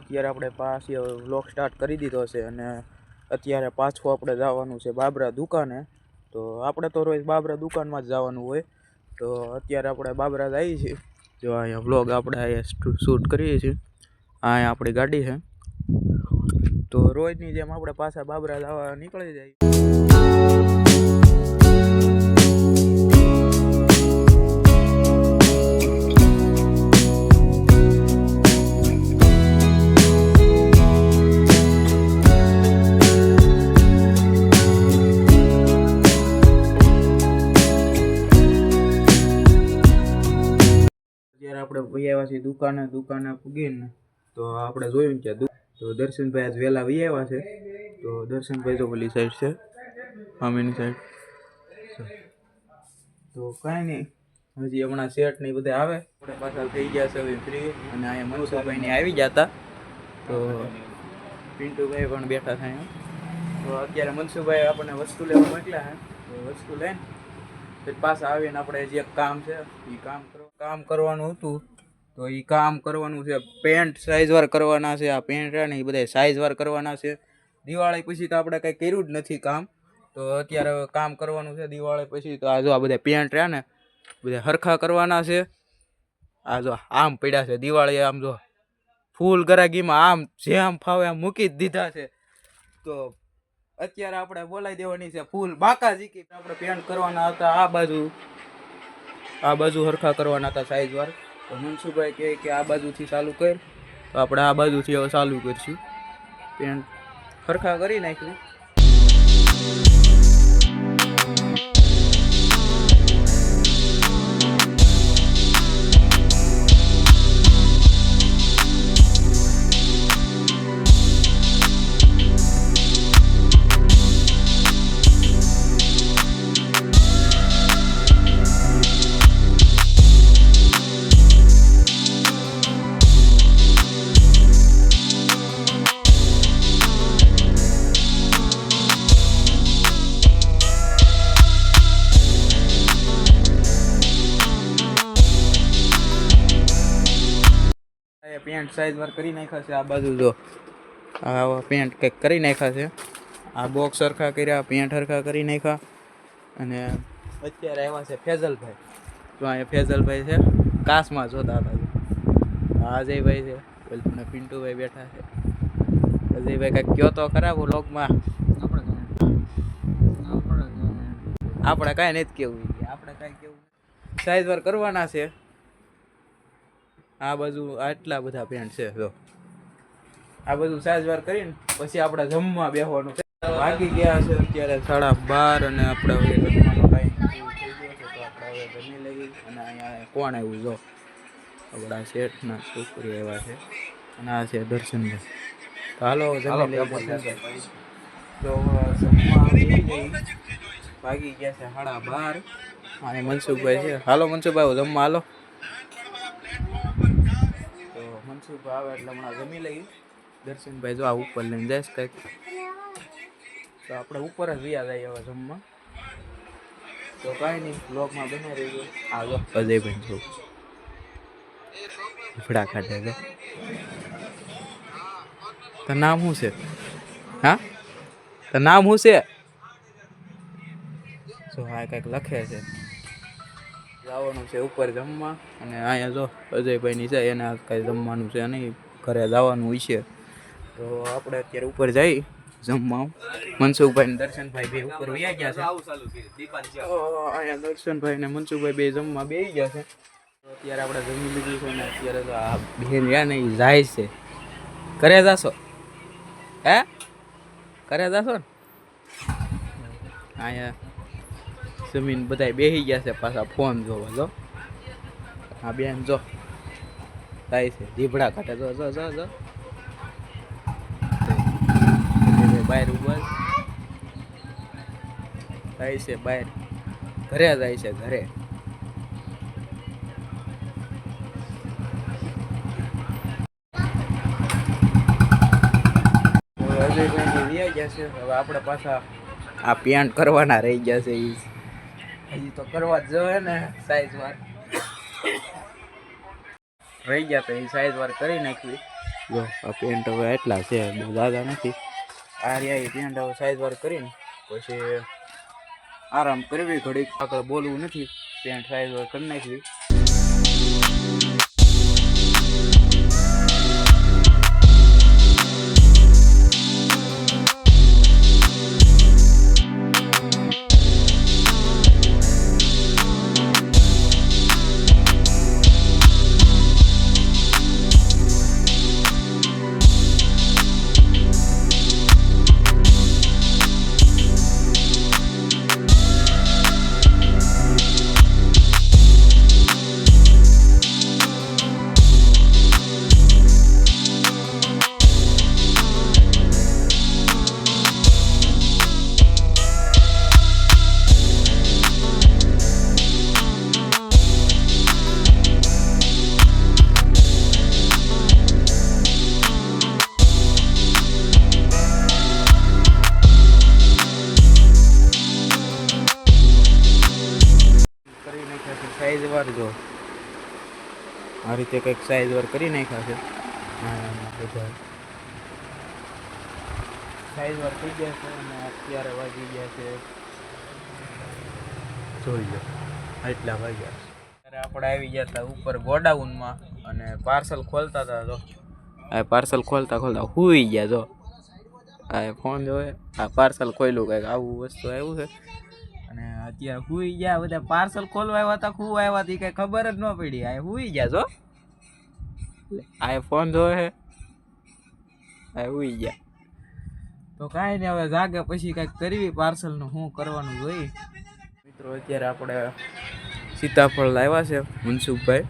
અત્યારે આપણે પાછી વ્લોગ સ્ટાર્ટ કરી દીધો છે અને અત્યારે પાછું આપણે જવાનું છે બાબરા દુકાને. તો આપણે તો રોજ બાબરા દુકાનમાં જ જવાનું હોય. તો અત્યારે આપણે બાબરા જઈએ છીએ જો અહીંયા વ્લોગ આપણે અહીંયા શૂટ કરીએ છીએ. અહીંયા આપણી ગાડી છે. તો રોજની જેમ આપણે પાછા બાબરા જવા નીકળી જાય. આવ્યા છીએ દુકાને દુકાને પૂગીને તો આપણે જોયું કે તો દર્શનભાઈ આજ વહેલા વી આવ્યા છે. તો દર્શનભાઈ તો પેલી સાઈડ છે મામીની સાઈડ. તો કાંઈ નહીં, હજી હમણાં સેટ ને બધા આવે. આપણે પાછા થઈ ગયા છે હવે ફ્રી અને અહીંયા મનસુખભાઈ ને આવી ગયા હતા. તો પિન્ટુભાઈ પણ બેઠા થાય તો અત્યારે મનસુભાઈ આપણને વસ્તુ લેવા મોકલ્યા હે તો વસ્તુ લઈને, પછી પાછા આવીને આપણે જે કામ છે એ કામ કરો કામ કરવાનું હતું. તો એ કામ કરવાનું છે પેન્ટ સાઇઝ વાર કરવાના છે, આ પેન્ટ ને એ બધા સાઇઝ વાર કરવાના છે. દિવાળી પછી તો આપણે કંઈ કર્યું જ નથી કામ. તો અત્યારે કામ કરવાનું છે દિવાળી પછી તો આ જો આ બધા પેન્ટ રહ્યા ને બધા હરખા કરવાના છે. આ જો આમ પડ્યા છે દિવાળી આમ જો ફૂલ ગરાગીમાં આમ જે આમ ફાવે આમ મૂકી જ દીધા છે. તો અત્યારે આપણે બોલાવી દેવાની છે ફૂલ. બાકા જીકી આપણે પેન્ટ કરવાના હતા, આ બાજુ આ બાજુ હરખા કરવાના હતા સાઈઝ વાર. તો મનસુભાઈ કહે કે આ બાજુથી ચાલુ કર. તો આપણે આ બાજુથી હવે ચાલુ કરીશું. પેન્ટ ખરખા કરી નાખ્યું. આ પેન્ટ વાર કરી નાખ્યા છે. આ બાજુ જો આવા પેન્ટ કંઈક કરી નાખ્યા છે. આ બોક્સ સરખા કર્યા, પેન્ટ સરખા કરી નાખ્યા. અને અત્યારે આવ્યા છે ફેઝલભાઈ. તો અહીંયા ફેઝલભાઈ છે. કાસમાં જોતા હતા અજયભાઈ છે. પેલું પિન્ટુભાઈ બેઠા છે. અજયભાઈ કંઈક કયો તો ખરા વ્લોગમાં આપણે કાંઈ નથી કેવું. આપણે કાંઈ કેવું સાઈઝ વાર કરવાના છે. આ બાજુ આટલા બધા પેન્ટ છે જો. આ બધું સાજવાર કરીને પછી આપણે જમવા બેસવાનું વાગી ગયા છે અત્યારે સાડા બાર અને આપણે હવે જમવાનો ટાઈમ આપણે હવે જમી લઈએ. અને અહીંયા કોણ આવ્યું જો? આપણા શેઠના છોકરી આવ્યા છે. અને આ છે દર્શનભાઈ હાલો જમી લઈએ તો વાગી ગયા છે સાડા બાર. અને મનસુખભાઈ છે. હાલો મનસુખભાઈ જમવા હાલો. તો મનસુખભાઈ આવે એટલે હમણાં જમી લઈએ. દર્શનભાઈ જો આ ઉપર લઈને જઈશ કંઈક તો આપણે ઉપર જ વ્યા જઈએ હવે જમવા. તો કાંઈ નહીં બ્લોગમાં બની રહીએ આ જો, અજયભાઈ જો. ફડા કાઢે છે. તો નામ શું છે? હા? તો નામ શું છે? જો આ કંઈક લખે છે. જવાનું છે ઉપર જમવા. અને અહીંયા જો અજયભાઈની છે, એને કાંઈ જમવાનું છે નહીં. ઘરે જવાનું હોય છે. તો આપણે અત્યારે ઉપર જઈ જમવા. મનસુખભાઈ દર્શનભાઈ બે ઉપર વયા ગયા છે. અહીંયા દર્શનભાઈ ને મનસુખભાઈ બે જમવા બે ગયા છે. અત્યારે આપણે જમી લીધું છે ને અત્યારે તો આ બેન રહ્યા ને એ જાય છે. ઘરે જાશો? હે? ઘરે જાશો ને? અહીંયા જમીન બધા બેસી ગયા છે પાછા ફોન જોવો, જો. હા બેન જો થાય છે જીભડા કાઢે જો જો જો જો. બહાર ઊભા થાય છે બહાર ઘરે જાય છે ઘરે. ગયા છે. હવે આપણે પાછા આ પેન્ટ કરવાના રહી ગયા છે ઈ. હજી તો કરવા જ જોઈએ ને સાઈઝ વાર. રહી ગયા તો એ સાઈઝ વાર કરી નાખવી. જો આ પેન્ટ હવે એટલા છે બહુ દાદા નથી. આ રહ્યા એ પેન્ટ હવે સાઈઝ વાર કરીને પછી આરામ કરવી ઘડીક આગળ બોલવું નથી પેન્ટ સાઈઝ વાર કરી નાખવી. સાઈઝ જો આ રીતે કંઈક સાઈઝ વર્ક કરી નાખ્યા છે. બધા સાઈઝ વર્ક થઈ ગયા છે અને અત્યારે વાગી ગયા છે. જોઈ લો એટલા વાગ્યા ત્યારે આપણે આવી ગયા હતા ઉપર ગોડાઉનમાં અને પાર્સલ ખોલતા હતા તો. આ પાર્સલ ખોલતા ખોલતા હુઈ ગયા જો. આ ફોન જોવે, આ પાર્સલ ખોલ્યું કંઈક આવું વસ્તુ આવ્યું છે. અત્યારે હુઈ ગયા બધા પાર્સલ ખોલવા આવ્યા હતા હું આવ્યા હતી કઈ ખબર જ ન પડી. આ હુઈ ગયા છો? આ ફોન જોવે હે આ હુઈ ગયા. તો કાંઈ નહીં હવે જાગે પછી કાંઈક કરવી પાર્સલનું શું કરવાનું જોઈ. મિત્રો અત્યારે આપણે સીતાફળ લાવ્યા છે મનસુખભાઈ.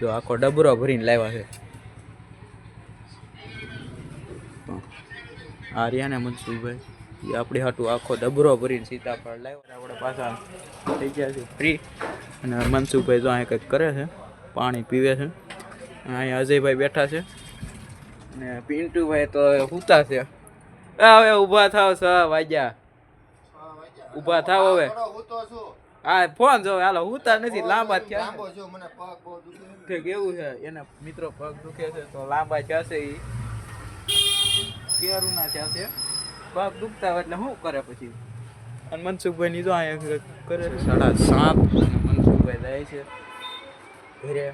જો આખો ડબરો ભરીને લાવ્યા છે. આ રહ્યા ને મનસુખભાઈ. એ આપણે હાટું આખો ડબરો ભરીને સીતાફળ લાવ્યો. આપણે પાછા થઈ ગયા છે ફ્રી અને મનસુખભાઈ તો અહીંયા કંઈક કરે છે પાણી પીવે છે. અહીંયા અજયભાઈ બેઠા છે. અને પિન્ટુભાઈ તો સૂતા છે. એ હવે ઊભા થાવ સ વાગ્યા. ઊભા થાવ હવે. હા ફોન જો હાલો હુતા નથી લાંબા થયા છે. કેવું છે એના મિત્રો પગ દુખે છે તો લાંબા થયા છે કેરું ના થયા છે. પગ દુખતા હોય એટલે શું કરે પછી? અને મનસુખભાઈ ની તો અહીંયા કરે સાડા સાત મનસુખભાઈ જાય છે ઘરે.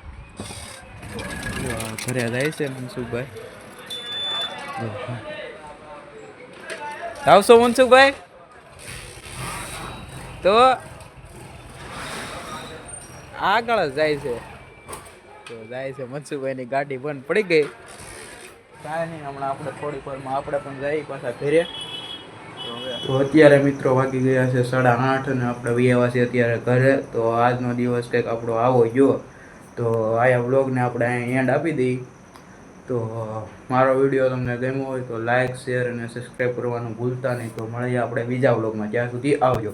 ઘરે જાય છે મનસુખભાઈ. આવશો મનસુખભાઈ? તો આગળ જ જાય છે. તો જાય છે મનસુખભાઈની ગાડી બંધ પડી ગઈ. કાંઈ નહીં. હમણાં આપણે થોડીક વારમાં આપણે પણ જઈએ પાછા ફેરે તો અત્યારે મિત્રો વાગી ગયા છે સાડા આઠ અને આપણે વ્યાવા છે અત્યારે ઘરે. તો આજનો દિવસ કંઈક આપણો આવો ગયો. તો આયા બ્લોગને આપણે અહીં એન્ડ આપી દઈએ તો મારો વીડિયો તમને ગમ્યો હોય તો લાઇક શેર અને સબસ્ક્રાઈબ કરવાનું ભૂલતા નહીં. તો મળીએ આપણે બીજા વ્લોગમાં. ત્યાં સુધી આવજો.